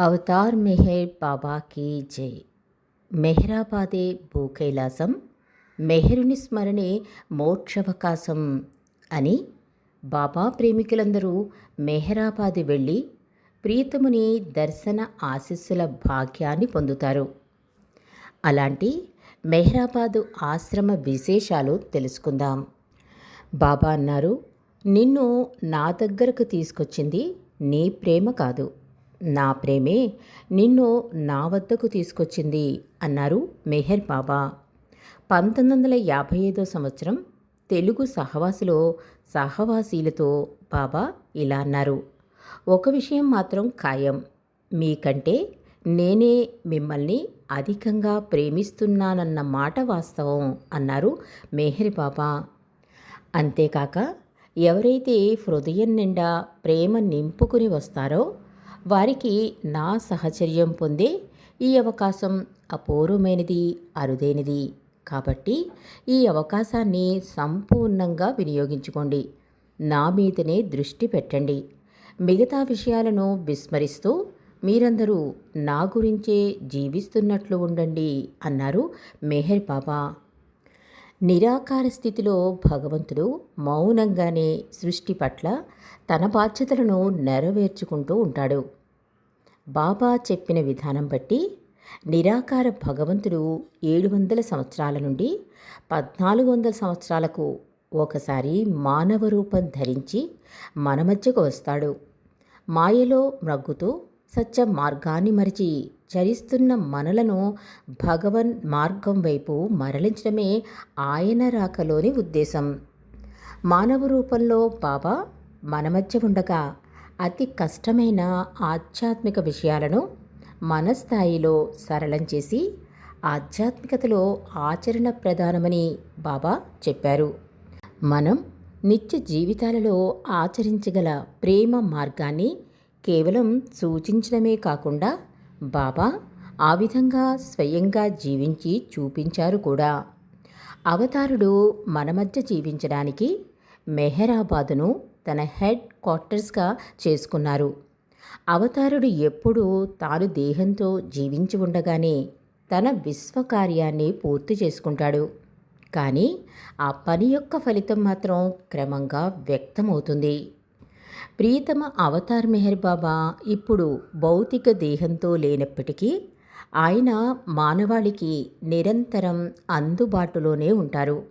Avatar Meher బాబాకి జై. మెహరాబాదే భూకైలాసం మెహరుని స్మరణే మోక్షవకాశం అని బాబా ప్రేమికులందరూ మెహరాబాద్ వెళ్ళి ప్రీతముని దర్శన ఆశీస్సుల భాగ్యాన్ని పొందుతారు. అలాంటి మెహరాబాదు ఆశ్రమ విశేషాలు తెలుసుకుందాం. బాబా అన్నారు నిన్ను నా దగ్గరకు తీసుకొచ్చింది నీ ప్రేమ కాదు. నా ప్రేమే నిన్ను నా వద్దకు తీసుకొచ్చింది అన్నారు మెహర్ బాబా. పంతొమ్మిది వందల యాభై ఐదో సంవత్సరం తెలుగు సహవాసులో సహవాసీలతో బాబా ఇలా అన్నారు ఒక విషయం మాత్రం ఖాయం. మీకంటే నేనే మిమ్మల్ని అధికంగా ప్రేమిస్తున్నానన్న మాట వాస్తవం అన్నారు మెహరి బాబా. అంతేకాక ఎవరైతే హృదయం నిండా ప్రేమ నింపుకుని వస్తారో వారికి నా సహచర్యం పొందే ఈ అవకాశం అపూర్వమైనది అరుదైనది. కాబట్టి ఈ అవకాశాన్ని సంపూర్ణంగా వినియోగించుకోండి. నా మీదనే దృష్టి పెట్టండి. మిగతా విషయాలను విస్మరిస్తూ మీరందరూ నా గురించే జీవిస్తున్నట్లు ఉండండి అన్నారు మెహర్ బాబా. నిరాకార స్థితిలో భగవంతుడు మౌనంగానే సృష్టి పట్ల తన బాధ్యతలను నెరవేర్చుకుంటూ ఉంటాడు. బాబా చెప్పిన విధానం బట్టి నిరాకార భగవంతుడు ఏడు వందల సంవత్సరాల నుండి పద్నాలుగు వందల సంవత్సరాలకు ఒకసారి మానవ రూపం ధరించి మన మధ్యకు వస్తాడు. మాయలో మ్రగ్గుతూ సత్య మార్గాన్ని మరిచి చరిస్తున్న మనలను భగవన్ మార్గం వైపు మరలించడమే ఆయన రాకలోని ఉద్దేశం. మానవ రూపంలో బాబా మన మధ్య ఉండగా అతి కష్టమైన ఆధ్యాత్మిక విషయాలను మన స్థాయిలో సరళం చేసి ఆధ్యాత్మికతలో ఆచరణ ప్రధానమని బాబా చెప్పారు. మనం నిత్య జీవితాలలో ఆచరించగల ప్రేమ మార్గాన్ని కేవలం సూచించడమే కాకుండా బాబా ఆ విధంగా స్వయంగా జీవించి చూపించారు కూడా. అవతారుడు మన మధ్య జీవించడానికి మెహరాబాదును తన హెడ్ క్వార్టర్స్గా చేసుకున్నారు. అవతారుడు ఎప్పుడూ తాను దేహంతో జీవించి ఉండగానే తన విశ్వకార్యాన్ని పూర్తి చేసుకుంటాడు. కానీ ఆ పని యొక్క ఫలితం మాత్రం క్రమంగా వ్యక్తమవుతుంది. ప్రియతమ అవతార్ మెహర్ బాబా ఇప్పుడు భౌతిక దేహంతో లేనప్పటికీ ఆయన మానవాళికి నిరంతరం అందుబాటులోనే ఉంటారు.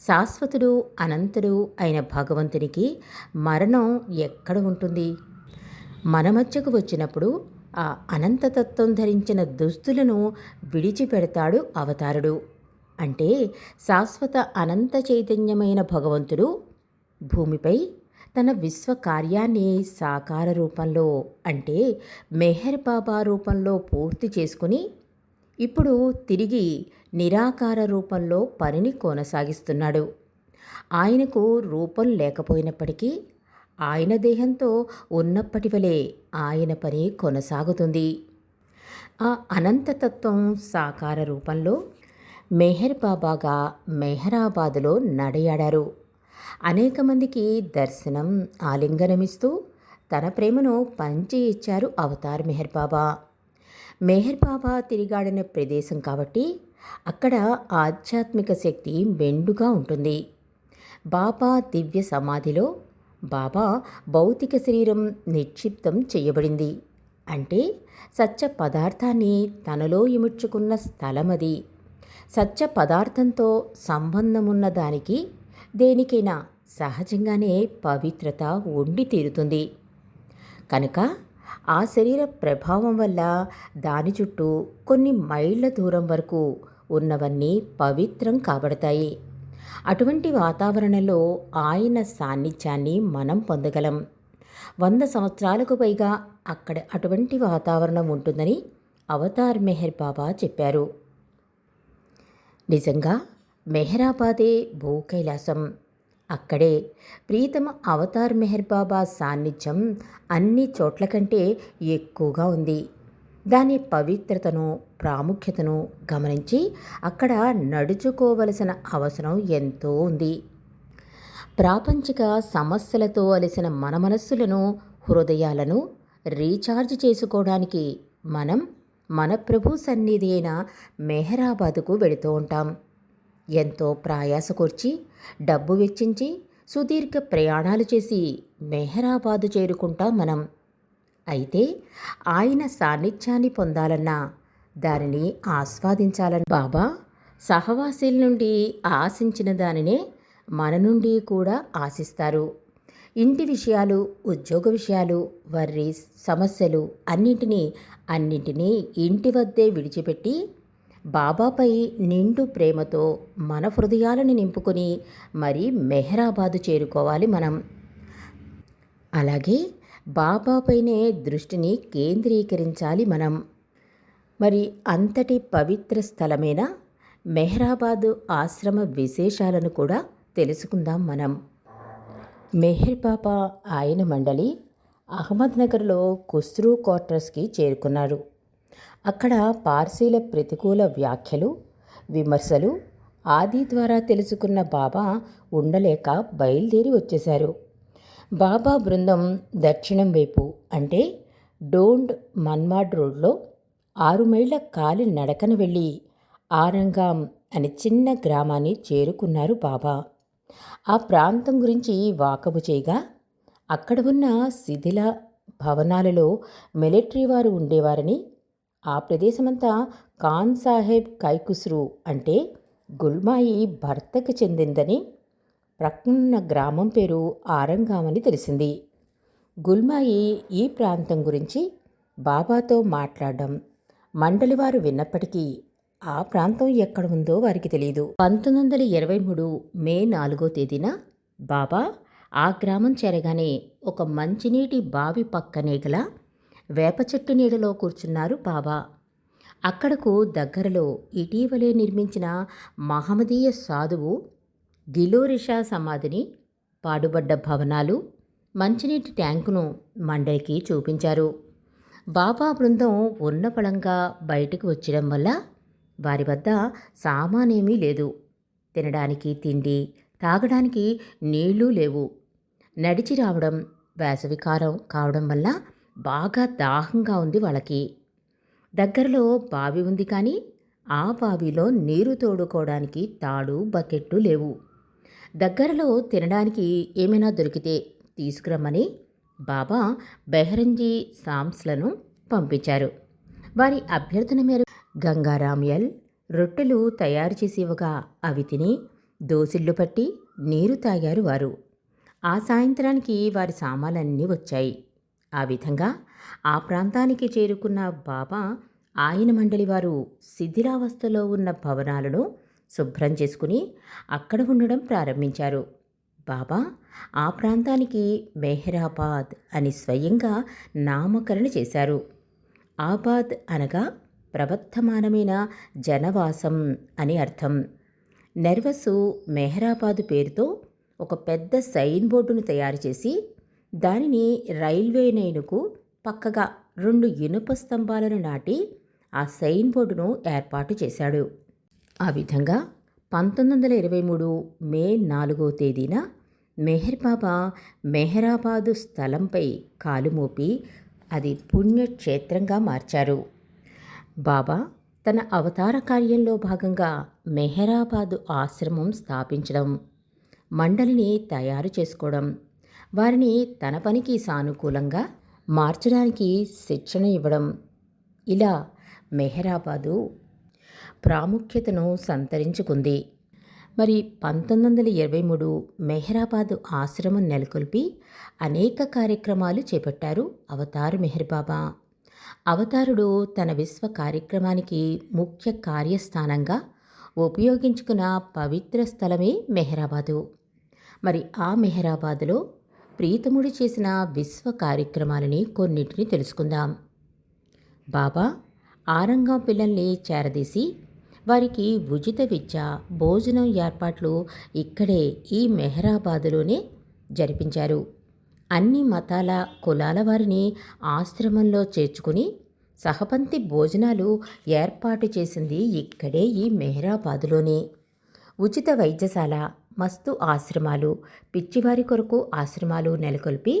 శాశ్వతుడు అనంతుడు అయిన భగవంతునికి మరణం ఎక్కడ ఉంటుంది? మన మధ్యకు వచ్చినప్పుడు ఆ అనంతతత్వం ధరించిన దుస్తులను విడిచిపెడతాడు అవతారుడు. అంటే శాశ్వత అనంత చైతన్యమైన భగవంతుడు భూమిపై తన విశ్వ కార్యాన్ని సాకార రూపంలో అంటే మెహర్ బాబా రూపంలో పూర్తి చేసుకుని ఇప్పుడు తిరిగి నిరాకార రూపంలో పనిని కొనసాగిస్తున్నాడు. ఆయనకు రూపం లేకపోయినప్పటికీ ఆయన దేహంతో ఉన్నప్పటి వలే ఆయన పని కొనసాగుతుంది. ఆ అనంతతత్వం సాకార రూపంలో మెహర్ బాబాగా మెహరాబాదులో నడయాడారు. అనేక మందికి దర్శనం ఆలింగనమిస్తూ తన ప్రేమను పంచి ఇచ్చారు అవతార్ మెహర్ బాబా. మెహర్ బాబా తిరిగాడిన ప్రదేశం కాబట్టి అక్కడ ఆధ్యాత్మిక శక్తి మెండుగా ఉంటుంది. బాబా దివ్య సమాధిలో బాబా భౌతిక శరీరం నిక్షిప్తం చేయబడింది. అంటే సత్య పదార్థాన్ని తనలో ఇముడ్చుకున్న స్థలమది. సత్య పదార్థంతో సంబంధమున్న దానికి దేనికైనా సహజంగానే పవిత్రత ఉండి తీరుతుంది. కనుక ఆ శరీర ప్రభావం వల్ల దాని చుట్టూ కొన్ని మైళ్ళ దూరం వరకు ఉన్నవన్నీ పవిత్రం కాబడతాయి. అటువంటి వాతావరణంలో ఆయన సాన్నిధ్యాన్ని మనం పొందగలం. వంద సంవత్సరాలకు పైగా అక్కడ అటువంటి వాతావరణం ఉంటుందని అవతార్ మెహర్ బాబా చెప్పారు. నిజంగా మెహరాబాదే భూకైలాసం. అక్కడే ప్రీతమ అవతార్ మెహర్ బాబా సాన్నిధ్యం అన్ని చోట్ల కంటే ఎక్కువగా ఉంది. దాని పవిత్రతను ప్రాముఖ్యతను గమనించి అక్కడ నడుచుకోవలసిన అవసరం ఎంతో ఉంది. ప్రాపంచిక సమస్యలతో అలసిన మన మనస్సులను హృదయాలను రీఛార్జ్ చేసుకోవడానికి మనం మన ప్రభు సన్నిధి అయిన మెహరాబాదుకు వెళుతూ ఉంటాం. ఎంతో ప్రయాసకొర్చి డబ్బు వెచ్చించి సుదీర్ఘ ప్రయాణాలు చేసి మెహరాబాదు చేరుకుంటాం మనం. అయితే ఆయన సాన్నిధ్యాన్ని పొందాలన్నా దానిని ఆస్వాదించాలని. బాబా సహవాసీల నుండి ఆశించిన దానినే మన నుండి కూడా ఆశిస్తారు. ఇంటి విషయాలు ఉద్యోగ విషయాలు వర్రీస్ సమస్యలు అన్నింటినీ అన్నింటినీ ఇంటి వద్దే విడిచిపెట్టి బాబాపై నిండు ప్రేమతో మన హృదయాలను నింపుకొని మరి మెహరాబాదు చేరుకోవాలి మనం. అలాగే బాబాపైనే దృష్టిని కేంద్రీకరించాలి మనం. మరి అంతటి పవిత్ర స్థలమైన? మెహరాబాదు ఆశ్రమ విశేషాలను కూడా తెలుసుకుందాం మనం. మెహర్ బాబా ఆయన మండలి అహ్మద్నగర్లో కుస్రూ క్వార్టర్స్కి చేరుకున్నారు. అక్కడ పార్సీల ప్రతికూల వ్యాఖ్యలు విమర్శలు ఆది ద్వారా తెలుసుకున్న బాబా ఉండలేక బయలుదేరి వచ్చేశారు. బాబా బృందం దక్షిణం వైపు అంటే డోండ్ మన్మాడ్ రోడ్లో ఆరు మైళ్ళ కాలి నడకన వెళ్ళి ఆరంగాం అనే చిన్న గ్రామాన్ని చేరుకున్నారు బాబా. ఆ ప్రాంతం గురించి వాకబు చేయగా అక్కడ ఉన్న శిథిల భవనాలలో మిలిటరీ వారు ఉండేవారని ఆ ప్రదేశమంతా ఖాన్ సాహెబ్ కైకుస్రు అంటే గుల్మాయి భర్తకు చెందిందని ప్రక్కనున్న గ్రామం పేరు ఆరంగామని తెలిసింది. గుల్మాయి ఈ ప్రాంతం గురించి బాబాతో మాట్లాడడం మండలి వారు విన్నప్పటికీ ఆ ప్రాంతం ఎక్కడ ఉందో వారికి తెలియదు పంతొమ్మిది వందల ఇరవై మూడు మే నాలుగో తేదీన బాబా ఆ గ్రామం చేరగానే ఒక మంచినీటి బావి పక్కనే గల వేప చెట్టు నీడలో కూర్చున్నారు బాబా. అక్కడకు దగ్గరలో ఇటీవలే నిర్మించిన మహమ్మదీయ సాధువు గిలోరిషా సమాధిని పాడుబడ్డ భవనాలు మంచినీటి ట్యాంకును మండలికి చూపించారు. బాబా బృందం ఉన్నపళంగా బయటకు వచ్చడం వల్ల వారి వద్ద సామానేమీ లేదు. తినడానికి తిండి తాగడానికి నీళ్ళు లేవు. నడిచి రావడం వేసవికాలం కావడం వల్ల బాగా దాహంగా ఉంది వాళ్ళకి. దగ్గరలో బావి ఉంది కానీ ఆ బావిలో నీరు తోడుకోవడానికి తాడు బకెట్టు లేవు. దగ్గరలో తినడానికి ఏమైనా దొరికితే తీసుకురమ్మని బాబా బెహరంజీ సామ్స్లను పంపించారు. వారి అభ్యర్థన మేరకు గంగారామ్యల్ రొట్టెలు తయారు చేసి అవి తిని దోసిళ్ళు పట్టి నీరు తాగారు వారు. ఆ సాయంత్రానికి వారి సామాలన్నీ వచ్చాయి. ఆ విధంగా ఆ ప్రాంతానికి చేరుకున్న బాబా ఆయన మండలి వారు శిథిలావస్థలో ఉన్న భవనాలను శుభ్రం చేసుకుని అక్కడ ఉండడం ప్రారంభించారు. బాబా ఆ ప్రాంతానికి మెహరాబాద్ అని స్వయంగా నామకరణ చేశారు. ఆబాద్ అనగా ప్రవర్తమానమైన జనవాసం అని అర్థం. నెర్వసు మెహ్రాబాదు పేరుతో ఒక పెద్ద సైన్ బోర్డును తయారు చేసి దానిని రైల్వే నేనుకు పక్కగా రెండు ఇనుప స్తంభాలను నాటి ఆ సైన్ బోర్డును ఏర్పాటు చేశాడు. ఆ విధంగా పంతొమ్మిది వందల ఇరవై మూడు మే నాలుగో తేదీన మెహర్ బాబా మెహరాబాదు స్థలంపై కాలు మోపి అది పుణ్యక్షేత్రంగా మార్చారు. బాబా తన అవతార కార్యంలో భాగంగా మెహరాబాదు ఆశ్రమం స్థాపించడం మండలిని తయారు చేసుకోవడం వారిని తన పనికి సానుకూలంగా మార్చడానికి శిక్షణ ఇవ్వడం. ఇలా మెహరాబాదు ప్రాముఖ్యతను సంతరించుకుంది. మరి పంతొమ్మిది వందల ఇరవై మూడు మెహరాబాదు ఆశ్రమం నెలకొల్పి అనేక కార్యక్రమాలు చేపట్టారు అవతారు మెహర్బాబా. అవతారుడు తన విశ్వ కార్యక్రమానికి ముఖ్య కార్యస్థానంగా ఉపయోగించుకున్న పవిత్ర స్థలమే మెహరాబాదు. మరి ఆ మెహరాబాదులో ప్రీతముడు చేసిన విశ్వ కార్యక్రమాలని కొన్నిటిని తెలుసుకుందాం. బాబా ఆరంగం పిల్లల్ని చేరదీసి వారికి ఉచిత విద్య భోజనం ఏర్పాట్లు ఇక్కడే ఈ మెహరాబాదులోనే జరిపించారు. అన్ని మతాల కులాల వారిని ఆశ్రమంలో చేర్చుకుని సహపంతి భోజనాలు ఏర్పాటు చేసింది ఇక్కడే ఈ మెహరాబాదులోనే. ఉచిత వైద్యశాల మస్తు ఆశ్రమాలు. పిచ్చివారి కొరకు ఆశ్రమాలు నెలకొల్పి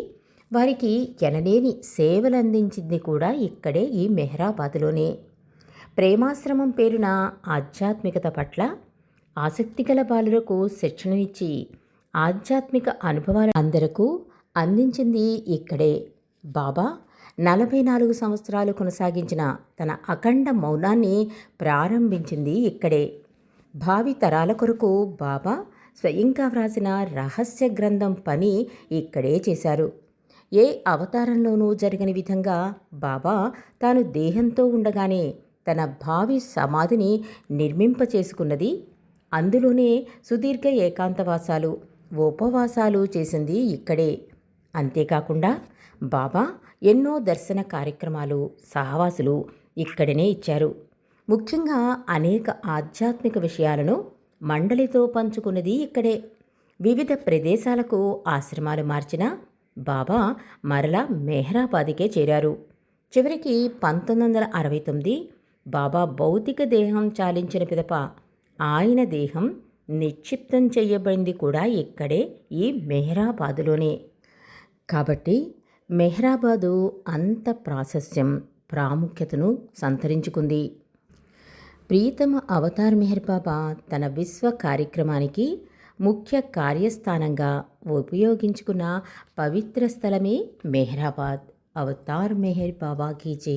వారికి ఎనలేని సేవలు అందించింది కూడా ఇక్కడే ఈ మెహ్రాబాద్లోనే. ప్రేమాశ్రమం పేరున ఆధ్యాత్మికత పట్ల ఆసక్తిగల బాలులకు శిక్షణనిచ్చి ఆధ్యాత్మిక అనుభవాలు అందరకు అందించింది ఇక్కడే. బాబా నలభై నాలుగు సంవత్సరాలు కొనసాగించిన తన అఖండ మౌనాన్ని ప్రారంభించింది ఇక్కడే. భావి తరాల కొరకు బాబా స్వయంగా వ్రాసిన రహస్య గ్రంథం పని ఇక్కడే చేశారు. ఏ అవతారంలోనూ జరిగిన విధంగా బాబా తాను దేహంతో ఉండగానే తన భావి సమాధిని నిర్మింపచేసుకున్నది అందులోనే సుదీర్ఘ ఏకాంతవాసాలు ఉపవాసాలు చేసింది ఇక్కడే. అంతేకాకుండా బాబా ఎన్నో దర్శన కార్యక్రమాలు సహవాసులు ఇక్కడనే ఇచ్చారు. ముఖ్యంగా అనేక ఆధ్యాత్మిక విషయాలను మండలితో పంచుకున్నది ఇక్కడే. వివిధ ప్రదేశాలకు ఆశ్రమాలు మార్చిన బాబా మరలా మెహ్రాబాద్కే చేరారు. చివరికి పంతొమ్మిది వందల అరవై తొమ్మిది బాబా భౌతిక దేహం చాలించిన పిదప ఆయన దేహం నిక్షిప్తం చేయబడింది కూడా ఇక్కడే ఈ మెహ్రాబాదులోనే. కాబట్టి మెహ్రాబాదు అంత ప్రాశస్యం ప్రాముఖ్యతను సంతరించుకుంది. ప్రీతమ అవతార్ మెహర్ బాబా తన విశ్వ కార్యక్రమానికి ముఖ్య కార్యస్థానంగా ఉపయోగించుకున్న పవిత్ర స్థలమే మెహ్రాబాద్. అవతార్ మెహర్ బాబా జై.